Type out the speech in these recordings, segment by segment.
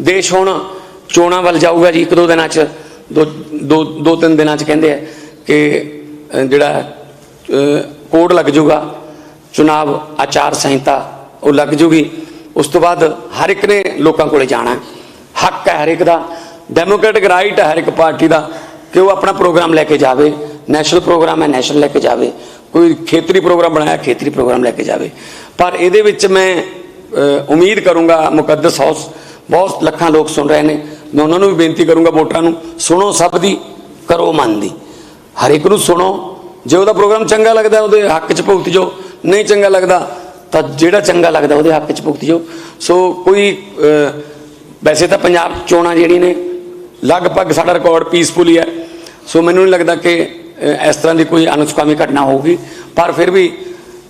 ਦੇਸ਼ ਹੁਣ ਚੋਣਾਂ ਵੱਲ ਜਾਊਗਾ ਜੀ, ਇੱਕ ਦੋ ਦਿਨਾਂ 'ਚ, ਦੋ ਦੋ ਦੋ ਤਿੰਨ ਦਿਨਾਂ 'ਚ ਕਹਿੰਦੇ ਆ ਕਿ ਜਿਹੜਾ ਕੋਡ ਲੱਗ ਜਾਊਗਾ ਚੁਣਾਵ ਆਚਾਰ ਸੰਹਿਤਾ, ਉਹ ਲੱਗ ਜੂਗੀ। ਉਸ ਤੋਂ ਬਾਅਦ ਹਰ ਇੱਕ ਨੇ ਲੋਕਾਂ ਕੋਲੇ ਜਾਣਾ। ਹੱਕ ਹੈ ਹਰ ਇੱਕ ਦਾ, ਡੈਮੋਕ੍ਰੈਟਿਕ ਰਾਈਟ ਹੈ ਹਰ ਇੱਕ ਪਾਰਟੀ ਦਾ, ਕਿ ਉਹ ਆਪਣਾ ਪ੍ਰੋਗਰਾਮ ਲੈ ਕੇ ਜਾਵੇ। ਨੈਸ਼ਨਲ ਪ੍ਰੋਗਰਾਮ ਹੈ, ਨੈਸ਼ਨਲ ਲੈ ਕੇ ਜਾਵੇ। ਕੋਈ ਖੇਤਰੀ ਪ੍ਰੋਗਰਾਮ ਬਣਾਇਆ, ਖੇਤਰੀ ਪ੍ਰੋਗਰਾਮ ਲੈ ਕੇ ਜਾਵੇ। ਪਰ ਇਹਦੇ ਵਿੱਚ ਮੈਂ ਉਮੀਦ ਕਰੂੰਗਾ ਮੁਕੱਦਸ ਹਾਊਸ ਬਹੁਤ ਲੱਖਾਂ ਲੋਕ ਸੁਣ ਰਹੇ ਨੇ। ਮੈਂ ਉਹਨਾਂ ਨੂੰ ਵੀ ਬੇਨਤੀ ਕਰੂੰਗਾ ਵੋਟਰਾਂ ਨੂੰ, ਸੁਣੋ ਸਭ ਦੀ, ਕਰੋ ਮਨ ਦੀ। ਹਰ ਇੱਕ ਨੂੰ ਸੁਣੋ। ਜੇ ਉਹਦਾ ਪ੍ਰੋਗਰਾਮ ਚੰਗਾ ਲੱਗਦਾ, ਉਹਦੇ ਹੱਕ 'ਚ ਭੁਗਤ ਜਾਓ ਨਹੀਂ ਚੰਗਾ ਲੱਗਦਾ, ਤਾਂ ਜਿਹੜਾ ਚੰਗਾ ਲੱਗਦਾ, ਉਹਦੇ ਹੱਕ 'ਚ ਭੁਗਤ ਜਾਓ ਸੋ ਕੋਈ ਵੈਸੇ ਤਾਂ ਪੰਜਾਬ ਚੋਣਾਂ ਜਿਹੜੀ ਨੇ, ਲਗਭਗ ਸਾਡਾ ਰਿਕਾਰਡ ਪੀਸਫੁਲ ਹੀ ਹੈ। ਸੋ ਮੈਨੂੰ ਨਹੀਂ ਲੱਗਦਾ ਕਿ ਇਸ ਤਰ੍ਹਾਂ ਦੀ ਕੋਈ ਅਨੁਸਕਾਮੀ ਘਟਨਾ ਹੋਊਗੀ। ਪਰ ਫਿਰ ਵੀ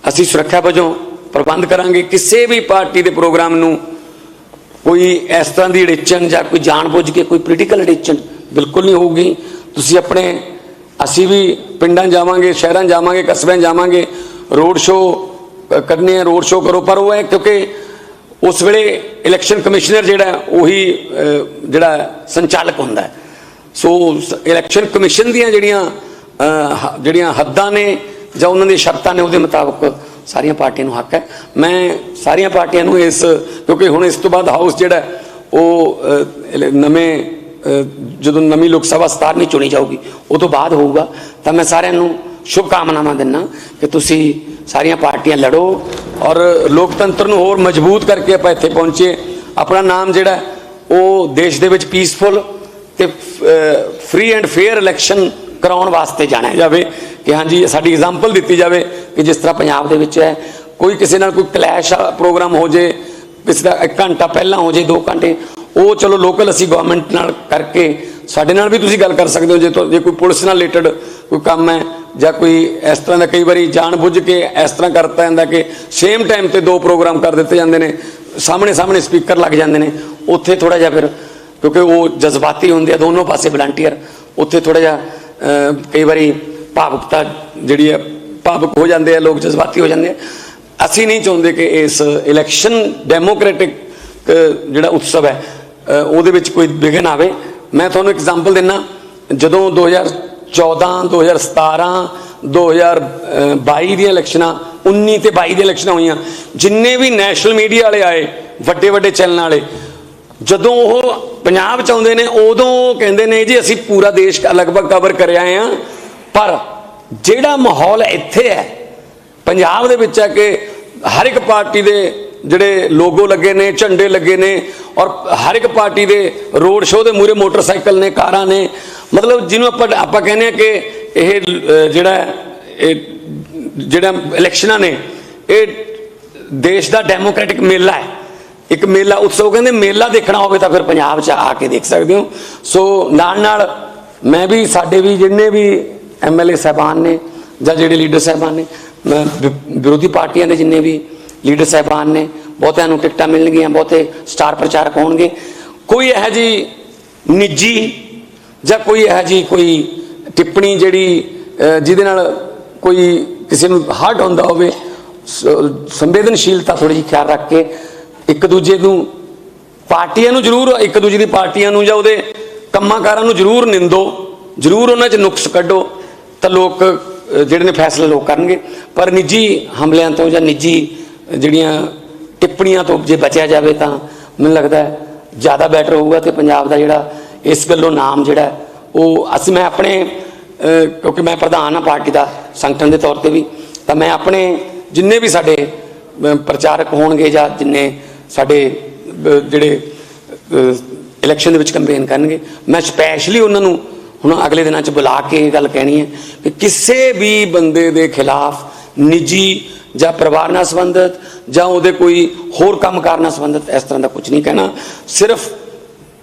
ਅਸੀਂ ਸੁਰੱਖਿਆ ਵਜੋਂ ਪ੍ਰਬੰਧ ਕਰਾਂਗੇ। ਕਿਸੇ ਵੀ ਪਾਰਟੀ ਦੇ ਪ੍ਰੋਗਰਾਮ ਨੂੰ ਕੋਈ ਇਸ ਤਰ੍ਹਾਂ ਦੀ ਅੜਿੱਚਣ ਜਾਂ ਕੋਈ ਜਾਣਬੁੱਝ ਕੇ ਕੋਈ ਪੋਲੀਟੀਕਲ ਅੜਿੱਚਣ ਬਿਲਕੁਲ ਨਹੀਂ ਹੋਊਗੀ। ਤੁਸੀਂ ਆਪਣੇ, ਅਸੀਂ ਵੀ ਪਿੰਡਾਂ ਜਾਵਾਂਗੇ, ਸ਼ਹਿਰਾਂ ਜਾਵਾਂਗੇ, ਕਸਬਿਆਂ ਜਾਵਾਂਗੇ ਰੋਡ ਸ਼ੋਅ ਕਰਨੇ ਆ ਰੋਡ ਸ਼ੋਅ ਕਰੋ, ਪਰ ਉਹ ਹੈ ਕਿਉਂਕਿ ਉਸ ਵੇਲੇ ਇਲੈਕਸ਼ਨ ਕਮਿਸ਼ਨਰ ਜਿਹੜਾ ਉਹੀ ਜਿਹੜਾ ਸੰਚਾਲਕ ਹੁੰਦਾ ਸੋ ਇਲੈਕਸ਼ਨ ਕਮਿਸ਼ਨ ਦੀਆਂ ਜਿਹੜੀਆਂ ਜਿਹੜੀਆਂ ਹੱਦਾਂ ਨੇ ਜਾਂ ਉਹਨਾਂ ਦੀਆਂ ਸ਼ਰਤਾਂ ਨੇ ਉਹਦੇ ਮੁਤਾਬਕ ਸਾਰੀਆਂ ਪਾਰਟੀਆਂ ਨੂੰ ਹੱਕ ਹੈ। ਮੈਂ ਸਾਰੀਆਂ ਪਾਰਟੀਆਂ ਨੂੰ ਇਸ, ਕਿਉਂਕਿ ਹੁਣ ਇਸ ਤੋਂ ਬਾਅਦ ਹਾਊਸ ਜਿਹੜਾ ਉਹ ਨਵੇਂ ਜਦੋਂ ਨਵੀਂ ਲੋਕ ਸਭਾ 17 ਚੁਣੀ ਜਾਊਗੀ, ਉਹ ਤੋਂ ਬਾਅਦ ਹੋਊਗਾ। ਤਾਂ ਮੈਂ ਸਾਰਿਆਂ ਨੂੰ ਸ਼ੁਭ ਕਾਮਨਾਵਾਂ ਦਿੰਦਾ ਕਿ ਤੁਸੀਂ ਸਾਰੀਆਂ ਪਾਰਟੀਆਂ ਲੜੋ ਔਰ ਲੋਕਤੰਤਰ ਨੂੰ ਹੋਰ ਮਜ਼ਬੂਤ ਕਰਕੇ ਆਪਾਂ ਇੱਥੇ ਪਹੁੰਚੇ ਆਪਣਾ ਨਾਮ ਜਿਹੜਾ ਉਹ ਦੇਸ਼ ਦੇ ਵਿੱਚ ਪੀਸਫੁਲ ਤੇ ਫ੍ਰੀ ਐਂਡ ਫੇਅਰ ਇਲੈਕਸ਼ਨ ਕਰਾਉਣ ਵਾਸਤੇ ਜਾਣਿਆ ਜਾਵੇ ਕਿ ਹਾਂਜੀ ਸਾਡੀ ਐਗਜ਼ਾਮਪਲ ਦਿੱਤੀ ਜਾਵੇ ਕਿ ਜਿਸ ਤਰ੍ਹਾਂ ਪੰਜਾਬ ਦੇ ਵਿੱਚ ਹੈ, ਕੋਈ ਕਿਸੇ ਨਾਲ ਕੋਈ ਕਲੈਸ਼ ਪ੍ਰੋਗਰਾਮ ਹੋ ਜੇ, ਕਿਸੇ ਦਾ 1 ਘੰਟਾ ਪਹਿਲਾਂ ਹੋ ਜੇ 2 ਘੰਟੇ, ਉਹ ਚਲੋ ਲੋਕਲ ਅਸੀਂ ਗਵਰਨਮੈਂਟ ਨਾਲ ਕਰਕੇ ਸਾਡੇ ਨਾਲ ਵੀ ਤੁਸੀਂ ਗੱਲ ਕਰ ਸਕਦੇ ਹੋ, ਜੇ ਜੇ ਕੋਈ ਪੁਲਿਸ ਨਾਲ ਰਿਲੇਟਡ ਕੋਈ ਕੰਮ ਹੈ, ਜਾਂ ਕੋਈ ਇਸ ਤਰ੍ਹਾਂ ਦਾ ਕਈ ਵਾਰੀ ਜਾਣ ਬੁੱਝ ਕੇ ਇਸ ਤਰ੍ਹਾਂ ਕਰਤਾ ਜਾਂਦਾ ਕਿ ਸੇਮ ਟਾਈਮ ਤੇ ਦੋ ਪ੍ਰੋਗਰਾਮ ਕਰ ਦਿੱਤੇ ਜਾਂਦੇ ਨੇ ਸਾਹਮਣੇ ਸਾਹਮਣੇ ਸਪੀਕਰ ਲੱਗ ਜਾਂਦੇ ਨੇ, ਉੱਥੇ ਥੋੜਾ ਜਿਹਾ ਫਿਰ ਕਿਉਂਕਿ ਉਹ ਜਜ਼ਬਾਤੀ ਹੁੰਦੇ ਆ, ਦੋਨੋਂ ਪਾਸੇ ਵਲੰਟੀਅਰ ਉੱਥੇ ਥੋੜਾ ਜਿਹਾ ਕਈ ਵਾਰੀ ਭਾਵੁਕਤਾ ਜਿਹੜੀ ਹੈ, ਭਾਵੁਕ ਹੋ ਜਾਂਦੇ ਆ, ਲੋਕ ਜਜ਼ਬਾਤੀ ਹੋ ਜਾਂਦੇ ਆ। ਅਸੀਂ ਨਹੀਂ ਚਾਹੁੰਦੇ ਕਿ ਇਸ ਇਲੈਕਸ਼ਨ ਡੈਮੋਕ੍ਰੈਟਿਕ ਜਿਹੜਾ ਉਤਸਵ ਹੈ ਉਹਦੇ ਵਿੱਚ ਕੋਈ ਵਿਘਨ ਆਵੇ। ਮੈਂ ਤੁਹਾਨੂੰ ਐਗਜ਼ਾਮਪਲ ਦਿੰਨਾ, ਜਦੋਂ 2014 2017 2022 ਦੀਆਂ ਇਲੈਕਸ਼ਨਾਂ 19 ਤੇ 22 ਦੀਆਂ ਇਲੈਕਸ਼ਨਾਂ ਹੋਈਆਂ, ਜਿੰਨੇ ਵੀ ਨੈਸ਼ਨਲ ਮੀਡੀਆ ਵਾਲੇ ਆਏ ਵੱਡੇ ਵੱਡੇ ਚੈਨਲ ਵਾਲੇ ਜਦੋਂ ਉਹ ਪੰਜਾਬ ਚ ਆਉਂਦੇ ਨੇ, ਉਦੋਂ ਕਹਿੰਦੇ ਨੇ ਜੀ, ਅਸੀਂ ਪੂਰਾ ਦੇਸ਼ ਲਗਭਗ ਕਵਰ ਕਰ ਆਏ ਆ। ਪਰ ਜਿਹੜਾ ਮਾਹੌਲ ਇੱਥੇ ਹੈ, ਪੰਜਾਬ ਦੇ ਵਿੱਚ ਹੈ ਕਿ ਹਰ ਇੱਕ ਪਾਰਟੀ ਦੇ ਜਿਹੜੇ ਲੋਗੋ ਲੱਗੇ ਨੇ, ਝੰਡੇ ਲੱਗੇ ਨੇ ਔਰ ਹਰ ਇੱਕ ਪਾਰਟੀ ਦੇ ਰੋਡ ਸ਼ੋਅ ਦੇ ਮੂਰੇ ਮੋਟਰਸਾਈਕਲ ਨੇ, ਕਾਰਾਂ ਨੇ। ਮਤਲਬ ਜਿਹਨੂੰ ਆਪਾਂ ਆਪਾਂ ਕਹਿੰਦੇ ਆ ਕਿ ਇਹ ਜਿਹੜਾ ਇਹ ਜਿਹੜਾ ਇਲੈਕਸ਼ਨਾਂ ਨੇ, ਇਹ ਦੇਸ਼ ਦਾ ਡੈਮੋਕ੍ਰੈਟਿਕ ਮੇਲਾ ਹੈ। ਇੱਕ ਮੇਲਾ ਉਤਸਵ ਕਹਿੰਦੇ ਮੇਲਾ ਦੇਖਣਾ ਹੋਵੇ ਤਾਂ ਫਿਰ ਪੰਜਾਬ 'ਚ ਆ ਕੇ ਦੇਖ ਸਕਦੇ ਹੋ। ਸੋ ਨਾਲ ਨਾਲ ਮੈਂ ਵੀ, ਸਾਡੇ ਵੀ ਜਿੰਨੇ ਵੀ ਐਮਐਲਏ ਸਾਹਿਬਾਨ ਨੇ ਜਾਂ ਜਿਹੜੇ ਲੀਡਰ ਸਾਹਿਬਾਨ ਨੇ ਵਿ- ਵਿਰੋਧੀ ਪਾਰਟੀਆਂ ਦੇ ਜਿੰਨੇ ਵੀ ਲੀਡਰ ਸਾਹਿਬਾਨ ਨੇ, ਬਹੁਤਿਆਂ ਨੂੰ ਟਿਕਟਾਂ ਮਿਲਣਗੀਆਂ, ਬਹੁਤੇ ਸਟਾਰ ਪ੍ਰਚਾਰਕ ਹੋਣਗੇ। ਕੋਈ ਇਹੋ ਜੀ ਨਿੱਜੀ ਜਾਂ ਕੋਈ ਇਹੋ ਜੀ ਕੋਈ ਟਿੱਪਣੀ ਜਿਹੜੀ ਜਿਹਦੇ ਨਾਲ ਕੋਈ ਕਿਸੇ ਨੂੰ ਹਰਟ ਹੁੰਦਾ ਹੋਵੇ ਸੰਵੇਦਨਸ਼ੀਲਤਾ ਥੋੜੀ ਜਿਹੀ ਖਿਆਲ ਰੱਖ ਕੇ ਇੱਕ ਦੂਜੇ ਨੂੰ ਪਾਰਟੀਆਂ ਨੂੰ ਜ਼ਰੂਰ, ਇੱਕ ਦੂਜੇ ਦੀ ਪਾਰਟੀਆਂ ਨੂੰ ਜਾਂ ਉਹਦੇ ਕੰਮਾਂ ਕਾਰਾਂ ਨੂੰ ਜ਼ਰੂਰ ਨਿੰਦੋ, ਜ਼ਰੂਰ ਉਹਨਾਂ 'ਚ ਨੁਕਸ ਕੱਢੋ, ਤਾਂ ਲੋਕ ਜਿਹੜੇ ਨੇ ਫੈਸਲੇ ਲੋਕ ਕਰਨਗੇ। ਪਰ ਨਿੱਜੀ ਹਮਲਿਆਂ ਤੋਂ ਜਾਂ ਨਿੱਜੀ ਜਿਹੜੀਆਂ ਟਿੱਪਣੀਆਂ ਤੋਂ ਜੇ ਬਚਿਆ ਜਾਵੇ ਤਾਂ ਮੈਨੂੰ ਲੱਗਦਾ ਹੈ ਜ਼ਿਆਦਾ ਬੈਟਰ ਹੋਊਗਾ ਤੇ ਪੰਜਾਬ ਦਾ ਜਿਹੜਾ ਇਸ ਗੱਲੋਂ ਨਾਮ ਜਿਹੜਾ ਉਹ ਅਸੀਂ ਮੈਂ ਆਪਣੇ ਕਿਉਂਕਿ ਮੈਂ ਪ੍ਰਧਾਨ ਹਾਂ ਪਾਰਟੀ ਦਾ ਸੰਗਠਨ ਦੇ ਤੌਰ ਤੇ ਵੀ, ਤਾਂ ਮੈਂ ਆਪਣੇ ਜਿੰਨੇ ਵੀ ਸਾਡੇ ਪ੍ਰਚਾਰਕ ਹੋਣਗੇ ਜਾਂ ਜਿੰਨੇ ਸਾਡੇ ਜਿਹੜੇ ਇਲੈਕਸ਼ਨ ਦੇ ਵਿੱਚ ਕੰਪੇਨ ਕਰਨਗੇ। ਮੈਂ ਸਪੈਸ਼ਲੀ ਉਹਨਾਂ ਨੂੰ ਹੁਣ ਅਗਲੇ ਦਿਨਾਂ 'ਚ ਬੁਲਾ ਕੇ ਇਹ ਗੱਲ ਕਹਿਣੀ ਹੈ ਕਿ ਕਿਸੇ ਵੀ ਬੰਦੇ ਦੇ ਖਿਲਾਫ ਨਿੱਜੀ ਜਾਂ ਪਰਿਵਾਰ ਨਾਲ ਸੰਬੰਧਿਤ ਜਾਂ ਉਹਦੇ ਕੋਈ ਹੋਰ ਕੰਮ ਕਾਰ ਨਾਲ ਸੰਬੰਧਿਤ ਇਸ ਤਰ੍ਹਾਂ ਦਾ ਕੁਝ ਨਹੀਂ ਕਹਿਣਾ। ਸਿਰਫ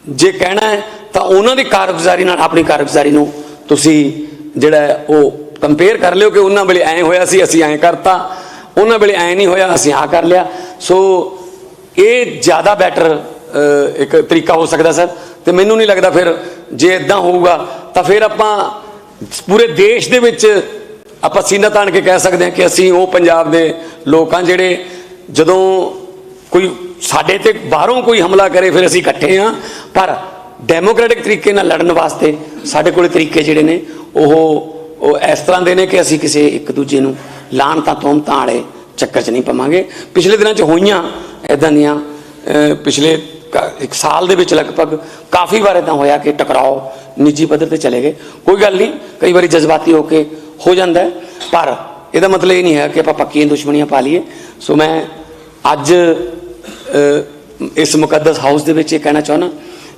ਜੇ ਕਹਿਣਾ ਹੈ ਤਾਂ ਉਹਨਾਂ ਦੀ ਕਾਰਗੁਜ਼ਾਰੀ ਨਾਲ ਆਪਣੀ ਕਾਰਗੁਜ਼ਾਰੀ ਨੂੰ ਤੁਸੀਂ ਜਿਹੜਾ ਹੈ ਉਹ ਕੰਪੇਅਰ ਕਰ ਲਿਓ ਕਿ ਉਹਨਾਂ ਵੇਲੇ ਐਂ ਹੋਇਆ ਸੀ, ਅਸੀਂ ਐਂ ਕਰਤਾ। ਉਹਨਾਂ ਵੇਲੇ ਐਂ ਨਹੀਂ ਹੋਇਆ, ਅਸੀਂ ਆ ਕਰ ਲਿਆ। ਸੋ ਇਹ ਜ਼ਿਆਦਾ ਬੈਟਰ ਇੱਕ ਤਰੀਕਾ ਹੋ ਸਕਦਾ ਸਰ। ਤੇ ਮੈਨੂੰ ਨਹੀਂ ਲੱਗਦਾ ਫਿਰ ਜੇ ਇਦਾਂ ਹੋਊਗਾ, ਤਾਂ ਫਿਰ ਆਪਾਂ ਪੂਰੇ ਦੇਸ਼ ਦੇ ਵਿੱਚ ਆਪਾਂ ਸੀਨਾ ਤਾਣ ਕੇ ਕਹਿ ਸਕਦੇ ਹਾਂ ਕਿ ਅਸੀਂ ਉਹ ਪੰਜਾਬ ਦੇ ਲੋਕ ਹਾਂ ਜਿਹੜੇ ਜਦੋਂ ਕੋਈ ਸਾਡੇ ਤੇ ਬਾਹਰੋਂ ਕੋਈ ਹਮਲਾ ਕਰੇ, ਫਿਰ ਅਸੀਂ ਇਕੱਠੇ ਹਾਂ। ਪਰ ਡੈਮੋਕ੍ਰੈਟਿਕ ਤਰੀਕੇ ਨਾਲ ਲੜਨ ਵਾਸਤੇ ਸਾਡੇ ਕੋਲੇ ਤਰੀਕੇ ਜਿਹੜੇ ਨੇ, ਉਹ ਉਹ ਇਸ ਤਰ੍ਹਾਂ ਦੇ ਨੇ ਕਿ ਅਸੀਂ ਕਿਸੇ ਇੱਕ ਦੂਜੇ ਨੂੰ ਲਾਣ ਤਾਂ ਤੋਮਤਾਂ ਵਾਲੇ ਚੱਕਰ 'ਚ ਨਹੀਂ ਪਵਾਂਗੇ। ਪਿਛਲੇ ਦਿਨਾਂ 'ਚ ਹੋਈਆਂ ਇਦਾਂ ਦੀਆਂ ਪਿਛਲੇ ਕ- ਇੱਕ ਸਾਲ ਦੇ ਵਿੱਚ ਲਗਭਗ ਕਾਫੀ ਵਾਰ ਇਦਾਂ ਹੋਇਆ ਕਿ ਟਕਰਾਓ, ਨਿੱਜੀ ਪੱਧਰ ਤੇ ਚਲੇ ਗਏ। ਕੋਈ ਗੱਲ ਨਹੀਂ, ਕਈ ਵਾਰੀ ਜਜ਼ਬਾਤੀ ਹੋ ਕੇ ਹੋ ਜਾਂਦਾ ਪਰ ਇਹਦਾ ਮਤਲਬ ਇਹ ਨਹੀਂ ਹੈ ਕਿ ਆਪਾਂ ਪੱਕੀਆਂ ਦੁਸ਼ਮਣੀਆਂ ਪਾ ਲਈਏ। ਸੋ ਮੈਂ ਅੱਜ ਇਸ ਮੁਕੱਦਸ ਹਾਊਸ ਦੇ ਵਿੱਚ ਇਹ ਕਹਿਣਾ ਚਾਹੁੰਦਾ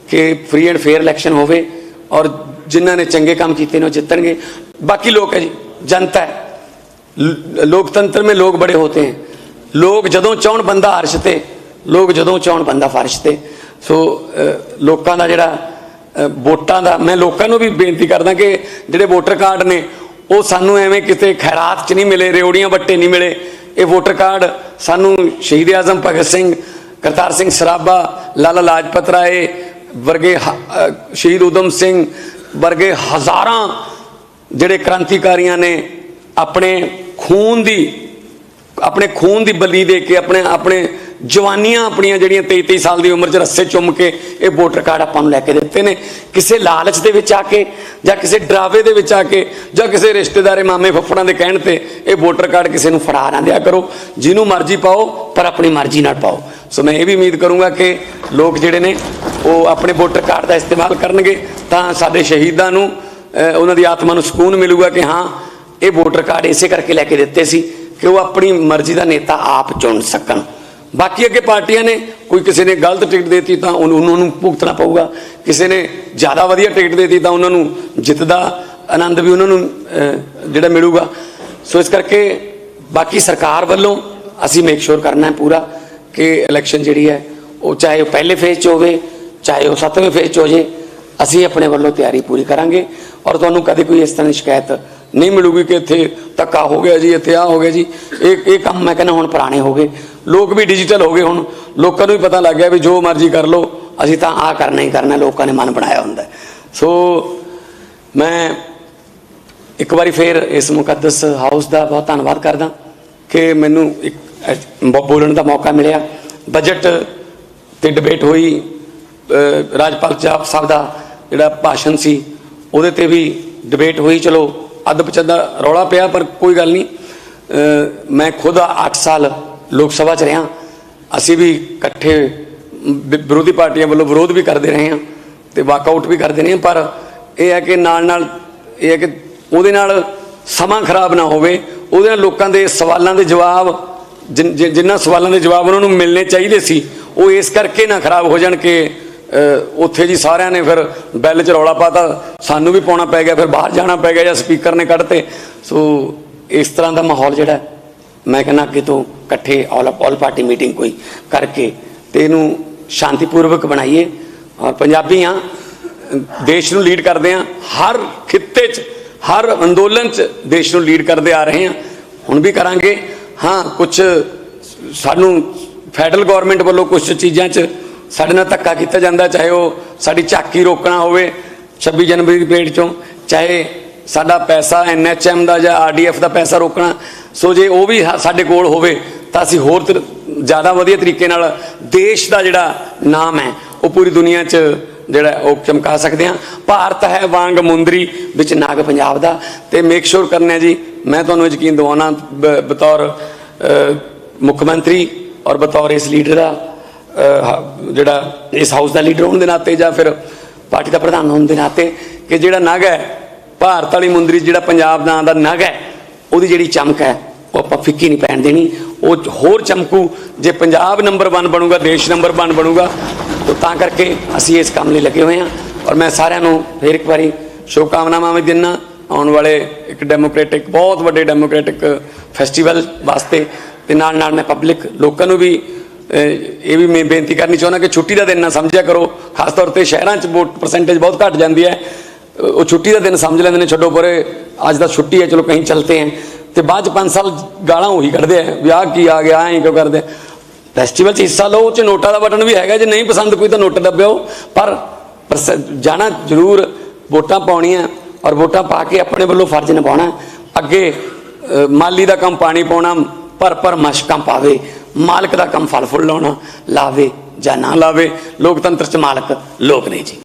ਕਿ ਫ੍ਰੀ ਐਂਡ ਫੇਅਰ ਇਲੈਕਸ਼ਨ ਹੋਵੇ ਔਰ ਜਿਨ੍ਹਾਂ ਨੇ ਚੰਗੇ ਕੰਮ ਕੀਤੇ ਨੇ ਉਹ ਜਿੱਤਣਗੇ। ਬਾਕੀ ਲੋਕ ਹੈ ਜੀ, ਜਨਤਾ ਹੈ। ਲ- ਲੋਕਤੰਤਰ में ਲੋਕ ਬੜੇ ਹੋਤੇ हैं ਲੋਕ ਜਦੋਂ ਚਾਹਣ ਬੰਦਾ ਅਰਸ਼ ਤੇ, ਲੋਕ ਜਦੋਂ ਚਾਹਣ ਬੰਦਾ ਫਰਸ਼ ਤੇ। ਸੋ ਲੋਕਾਂ ਦਾ ਜਿਹੜਾ ਵੋਟਾਂ ਦਾ, ਮੈਂ ਲੋਕਾਂ ਨੂੰ ਵੀ ਬੇਨਤੀ ਕਰਦਾ ਕਿ ਜਿਹੜੇ ਵੋਟਰ ਕਾਰਡ ਨੇ, ਉਹ ਸਾਨੂੰ ਐਵੇਂ ਕਿਤੇ ਖੈਰਾਤ 'ਚ ਨਹੀਂ ਮਿਲੇ ਰਿਓੜੀਆਂ ਵੱਟੇ ਨਹੀਂ ਮਿਲੇ। ਇਹ ਵੋਟਰ ਕਾਰਡ ਸਾਨੂੰ ਸ਼ਹੀਦ ਆਜ਼ਮ ਭਗਤ ਸਿੰਘ, ਕਰਤਾਰ ਸਿੰਘ ਸਰਾਭਾ, ਲਾਲਾ ਲਾਜਪਤ ਰਾਏ ਵਰਗੇ ਹ- ਸ਼ਹੀਦ ਉਦਮ ਸਿੰਘ ਵਰਗੇ ਹਜ਼ਾਰਾਂ ਜਿਹੜੇ ਕ੍ਰਾਂਤੀਕਾਰੀਆਂ ਨੇ ਆਪਣੇ ਖੂਨ ਦੀ ਆਪਣੇ ਖੂਨ ਦੀ ਬਲੀ ਦੇ ਕੇ, ਆਪਣੇ ਆਪਣੇ ਜਵਾਨੀਆਂ ਆਪਣੀਆਂ ਜਿਹੜੀਆਂ 23 23 ਸਾਲ ਦੀ ਉਮਰ 'ਚ ਰੱਸੇ ਚੁੰਮ ਕੇ ਇਹ ਵੋਟਰ ਕਾਰਡ ਆਪਾਂ ਨੂੰ ਲੈ ਕੇ ਦਿੱਤੇ ਨੇ। ਕਿਸੇ ਲਾਲਚ ਦੇ ਵਿੱਚ ਆ ਕੇ ਜਾਂ ਕਿਸੇ ਡਰਾਵੇ ਦੇ ਵਿੱਚ ਆ ਕੇ ਜਾਂ ਕਿਸੇ ਰਿਸ਼ਤੇਦਾਰੇ ਮਾਮੇ ਫੱਫੜਾਂ ਦੇ ਕਹਿਣ ਤੇ ਇਹ ਵੋਟਰ ਕਾਰਡ ਕਿਸੇ ਨੂੰ ਫੜਾ ਨਾ ਦਿਆ ਕਰੋ। ਜਿਹਨੂੰ ਮਰਜ਼ੀ ਪਾਓ, ਪਰ ਆਪਣੀ ਮਰਜ਼ੀ ਨਾਲ ਪਾਓ। ਸੋ ਮੈਂ ਇਹ ਵੀ ਉਮੀਦ ਕਰੂੰਗਾ ਕਿ ਲੋਕ ਜਿਹੜੇ ਨੇ ਉਹ ਆਪਣੇ ਵੋਟਰ ਕਾਰਡ ਦਾ ਇਸਤੇਮਾਲ ਕਰਨਗੇ ਤਾਂ ਸਾਡੇ ਸ਼ਹੀਦਾਂ ਨੂੰ ਉਹਨਾਂ ਦੀ ਆਤਮਾ ਨੂੰ ਸਕੂਨ ਮਿਲੂਗਾ ਕਿ ਹਾਂ, ਇਹ ਵੋਟਰ ਕਾਰਡ ਇਸੇ ਕਰਕੇ ਲੈ ਕੇ ਦਿੱਤੇ ਸੀ। ਕਿ ਉਹ ਆਪਣੀ ਮਰਜ਼ੀ ਦਾ ਨੇਤਾ ਆਪ ਚੁਣ ਸਕਣ। ਬਾਕੀ ਅੱਗੇ ਪਾਰਟੀਆਂ ਨੇ, ਕੋਈ ਕਿਸੇ ਨੇ ਗਲਤ ਟਿਕਟ ਦੇਤੀ ਤਾਂ ਉਹਨਾਂ ਨੂੰ ਭੁਗਤਣਾ ਪਊਗਾ। ਕਿਸੇ ਨੇ ਜ਼ਿਆਦਾ ਵਧੀਆ ਟਿਕਟ ਦੇਤੀ ਤਾਂ ਉਹਨਾਂ ਨੂੰ ਜਿੱਤ ਦਾ ਆਨੰਦ ਵੀ ਉਹਨਾਂ ਨੂੰ ਜਿਹੜਾ ਮਿਲੂਗਾ। ਸੋ ਇਸ ਕਰਕੇ ਬਾਕੀ ਸਰਕਾਰ ਵੱਲੋਂ ਅਸੀਂ ਮੇਕ ਸ਼ੋਰ ਕਰਨਾ ਹੈ ਪੂਰਾ ਕਿ ਇਲੈਕਸ਼ਨ ਜਿਹੜੀ ਹੈ, ਉਹ ਚਾਹੇ ਉਹ ਪਹਿਲੇ ਫੇਜ਼ 'ਚ ਹੋਵੇ, ਚਾਹੇ ਉਹ ਸੱਤਵੇਂ ਫੇਜ਼ 'ਚ ਹੋ ਜੇ, ਅਸੀਂ ਆਪਣੇ ਵੱਲੋਂ ਤਿਆਰੀ ਪੂਰੀ ਕਰਾਂਗੇ। ਔਰ ਤੁਹਾਨੂੰ ਕਦੇ ਕੋਈ ਇਸ ਤਰ੍ਹਾਂ ਦੀ ਸ਼ਿਕਾਇਤ ਨਹੀਂ ਮਿਲੂਗੀ ਕਿ ਇੱਥੇ ਧੱਕਾ ਹੋ ਗਿਆ ਜੀ, ਇੱਥੇ ਆ ਹੋ ਗਿਆ ਜੀ। ਇਹ ਇਹ ਕੰਮ ਮੈਂ ਕਹਿੰਦਾ ਹੁਣ ਪੁਰਾਣੇ ਹੋ ਗਏ। ਲੋਕ ਵੀ ਡਿਜੀਟਲ ਹੋ ਗਏ ਹੁਣ। ਲੋਕਾਂ ਨੂੰ ਵੀ ਪਤਾ ਲੱਗ ਗਿਆ ਵੀ ਜੋ ਮਰਜ਼ੀ ਕਰ ਲਓ, ਅਸੀਂ ਤਾਂ ਆ ਕਰਨਾ ਹੀ ਕਰਨਾ, ਲੋਕਾਂ ਨੇ ਮਨ ਬਣਾਇਆ ਹੁੰਦਾ ਸੋ ਮੈਂ ਇੱਕ ਵਾਰੀ ਫੇਰ ਇਸ ਮੁਕੱਦਸ ਹਾਊਸ ਦਾ ਬਹੁਤ ਧੰਨਵਾਦ ਕਰਦਾ ਕਿ ਮੈਨੂੰ ਇੱਕ ਬੋਲਣ ਦਾ ਮੌਕਾ ਮਿਲਿਆ। ਬਜਟ ਤੇ ਡਿਬੇਟ ਹੋਈ। ਰਾਜਪਾਲ ਚਾਪ ਸਾਹਿਬ ਦਾ ਜਿਹੜਾ ਭਾਸ਼ਣ ਸੀ, ਉਹਦੇ ਤੇ ਵੀ ਡਿਬੇਟ ਹੋਈ। ਚਲੋ ਅੱਧ ਪਚੱਦਾ ਰੌਲਾ ਪਿਆ, ਪਰ ਕੋਈ ਗੱਲ ਨਹੀਂ। ਮੈਂ ਖੁਦ 8 ਸਾਲ ਲੋਕ ਸਭਾ ਚ ਰਿਹਾ। ਅਸੀਂ ਵੀ ਇਕੱਠੇ ਵਿਰੋਧੀ ਪਾਰਟੀਆਂ ਵੱਲੋਂ ਵਿਰੋਧ ਵੀ ਕਰਦੇ ਰਹੇ ਹਾਂ ਤੇ ਵਾਕਆਊਟ ਵੀ ਕਰਦੇ ਰਹੇ ਹਾਂ, ਪਰ ਇਹ ਹੈ ਕਿ ਨਾਲ ਨਾਲ ਇਹ ਹੈ ਕਿ ਉਹਦੇ ਨਾਲ ਸਮਾਂ ਖਰਾਬ ਨਾ ਹੋਵੇ। ਉਹਦੇ ਨਾਲ ਲੋਕਾਂ ਦੇ ਸਵਾਲਾਂ ਦੇ ਜਵਾਬ, ਜਿਨ- ਜਿਨ੍ਹਾਂ ਸਵਾਲਾਂ ਦੇ ਜਵਾਬ ਉਹਨਾਂ ਨੂੰ ਮਿਲਣੇ ਚਾਹੀਦੇ ਸੀ, ਉਹ ਇਸ ਕਰਕੇ ਨਾ ਖਰਾਬ ਹੋ ਜਾਣ ਕਿ ਉੱਥੇ ਜੀ ਸਾਰਿਆਂ ਨੇ ਫਿਰ ਬੈਲ 'ਚ ਰੌਲਾ ਪਾਤਾ। ਸਾਨੂੰ ਵੀ ਪਾਉਣਾ ਪੈ ਗਿਆ, ਫਿਰ ਬਾਹਰ ਜਾਣਾ ਪੈ ਗਿਆ ਜਾਂ ਸਪੀਕਰ ਨੇ ਕੱਢਤੇ। ਸੋ ਇਸ ਤਰ੍ਹਾਂ ਦਾ ਮਾਹੌਲ ਜਿਹੜਾ ਮੈਂ ਕਹਿੰਦਾ ਅੱਗੇ ਤੋਂ ਇਕੱਠੇ ਆਲ ਆਲ ਪਾਰਟੀ ਮੀਟਿੰਗ ਕੋਈ ਕਰਕੇ ਤੇ ਇਹਨੂੰ ਸ਼ਾਂਤੀਪੂਰਵਕ ਬਣਾਈਏ। ਔਰ ਪੰਜਾਬੀ ਆ ਦੇਸ਼ ਨੂੰ ਲੀਡ ਕਰਦੇ ਆ ਹਰ ਖਿੱਤੇ 'ਚ, ਹਰ ਅੰਦੋਲਨ 'ਚ ਦੇਸ਼ ਨੂੰ ਲੀਡ ਕਰਦੇ ਆ ਰਹੇ ਆ ਹੁਣ ਵੀ ਕਰਾਂਗੇ। ਹਾਂ ਕੁਝ ਸਾਨੂੰ ਫੈਡਰਲ ਗਵਰਨਮੈਂਟ ਵੱਲੋਂ ਕੁਝ ਚੀਜ਼ਾਂ 'ਚ ਸਾਡੇ ਨਾਲ ਧੱਕਾ ਕੀਤਾ ਜਾਂਦਾ, ਚਾਹੇ ਉਹ ਸਾਡੀ ਝਾਕੀ ਰੋਕਣਾ ਹੋਵੇ 26 ਜਨਵਰੀ ਦੀ ਪਰੇਡ 'ਚੋਂ, ਚਾਹੇ ਸਾਡਾ ਪੈਸਾ ਐਨਐਚਐਮ ਦਾ ਜਾਂ ਆਰਡੀਐਫ ਦਾ ਪੈਸਾ ਰੋਕਣਾ। ਸੋ ਜੇ ਉਹ ਵੀ ਹਾ- ਸਾਡੇ ਕੋਲ ਹੋਵੇ, ਤਾਂ ਅਸੀਂ ਹੋਰ ਤਰ- ਜ਼ਿਆਦਾ ਵਧੀਆ ਤਰੀਕੇ ਨਾਲ ਦੇਸ਼ ਦਾ ਜਿਹੜਾ ਨਾਮ ਹੈ, ਉਹ ਪੂਰੀ ਦੁਨੀਆ 'ਚ ਜਿਹੜਾ ਉਹ ਚਮਕਾ ਸਕਦੇ ਹਾਂ। ਭਾਰਤ ਹੈ ਵਾਂਗ ਮੁੰਦਰੀ ਵਿੱਚ ਨਾਗ ਪੰਜਾਬ ਦਾ। ਤੇ ਮੇਕ ਸ਼ੋਰ ਕਰਨਾ ਜੀ, ਮੈਂ ਤੁਹਾਨੂੰ ਯਕੀਨ ਦਿਵਾਉਣਾ ਬ- ਬਤੌਰ ਮੁੱਖ ਮੰਤਰੀ ਔਰ ਬਤੌਰ ਇਸ ਲੀਡਰ ਦਾ ਜਿਹੜਾ ਇਸ ਹਾਊਸ ਦਾ ਲੀਡਰ ਹੋਣ ਦੇ ਨਾਤੇ ਜਾਂ ਫਿਰ ਪਾਰਟੀ ਦਾ ਪ੍ਰਧਾਨ ਹੋਣ ਦੇ ਨਾਤੇ ਕਿ ਜਿਹੜਾ ਨਗ ਹੈ, ਭਾਰਤ ਵਾਲੀ ਮੁੰਦਰੀ 'ਚ ਜਿਹੜਾ ਪੰਜਾਬ ਨਾਂ ਦਾ ਨਗ ਹੈ, ਉਹਦੀ ਜਿਹੜੀ ਚਮਕ ਹੈ, ਉਹ ਆਪਾਂ ਫਿੱਕੀ ਨਹੀਂ ਪੈਣ ਦੇਣੀ। ਉਹ ਹੋਰ ਚਮਕੂ, ਜੇ ਪੰਜਾਬ ਨੰਬਰ 1 ਬਣੂਗਾ, ਦੇਸ਼ ਨੰਬਰ 1 ਬਣੂਗਾ, ਤਾਂ ਤਾਂ ਕਰਕੇ ਅਸੀਂ ਇਸ ਕੰਮ ਲਈ ਲੱਗੇ ਹੋਏ ਹਾਂ। ਔਰ ਮੈਂ ਸਾਰਿਆਂ ਨੂੰ ਫੇਰ ਇੱਕ ਵਾਰੀ ਸ਼ੁਭਕਾਮਨਾਵਾਂ ਵੀ ਦਿੰਨਾ। ਆਉਣ ਵਾਲੇ ਇੱਕ ਡੈਮੋਕ੍ਰੈਟਿਕ ਬਹੁਤ ਵੱਡੇ ਡੈਮੋਕ੍ਰੈਟਿਕ ਫੈਸਟੀਵਲ ਵਾਸਤੇ ਤੇ ਨਾਲ ਨਾਲ ਮੈਂ ਪਬਲਿਕ ਲੋਕਾਂ ਨੂੰ ਵੀ ਇਹ ਵੀ ਮੈਂ ਬੇਨਤੀ ਕਰਨੀ ਚਾਹੁੰਦਾ ਕਿ ਛੁੱਟੀ ਦਾ ਦਿਨ ਨਾ ਸਮਝਿਆ ਕਰੋ, ਖਾਸ ਤੌਰ ਤੇ ਸ਼ਹਿਰਾਂ 'ਚ ਵੋਟ ਪਰਸੈਂਟੇਜ ਬਹੁਤ ਘਟ ਜਾਂਦੀ ਹੈ। ਉਹ ਛੁੱਟੀ ਦਾ ਦਿਨ ਸਮਝ ਲੈਂਦੇ ਨੇ, ਛੱਡੋ ਪਰੇ, ਅੱਜ ਦਾ ਛੁੱਟੀ ਹੈ, ਚਲੋ ਕਹੀਂ ਚਲਤੇ ਹੈ। ਤੇ ਬਾਅਦ ਚ 5 ਸਾਲ ਗਾਲਾਂ ਉਹੀ ਕੱਢਦੇ ਆ ਵਿਆਹ ਕੀ ਆ ਗਿਆ, ਐਂ ਕਿਉਂ ਕਰਦੇ ਫੈਸਟੀਵਲ 'ਚ ਹਿੱਸਾ ਲਓ ਉਹ 'ਚ ਨੋਟਾਂ ਦਾ ਬਟਨ ਵੀ ਹੈਗਾ, ਜੇ ਨਹੀਂ ਪਸੰਦ ਕੋਈ ਤਾਂ ਨੋਟ ਦੱਬਿਓ। ਪਰ ਪਰਸ- ਜਾਣਾ ਜ਼ਰੂਰ, ਵੋਟਾਂ ਪਾਉਣੀਆਂ, ਔਰ ਵੋਟਾਂ ਪਾ ਕੇ ਆਪਣੇ ਵੱਲੋਂ ਫਰਜ਼ ਨਿਭਾਉਣਾ। ਅੱਗੇ ਮਾਲੀ ਦਾ ਕੰਮ ਪਾਣੀ ਪਾਉਣਾ ਪਰ ਪਰ ਮਸ਼ਕਾਂ ਪਾਵੇ। ਮਾਲਕ ਦਾ ਕੰਮ ਫਲ ਫੁੱਲ ਲਾਉਣਾ ਲਾਵੇ ਜਾਂ ਨਾ ਲਾਵੇ, ਲੋਕਤੰਤਰ ਚ ਮਾਲਕ ਲੋਕ ਨੇ ਜੀ।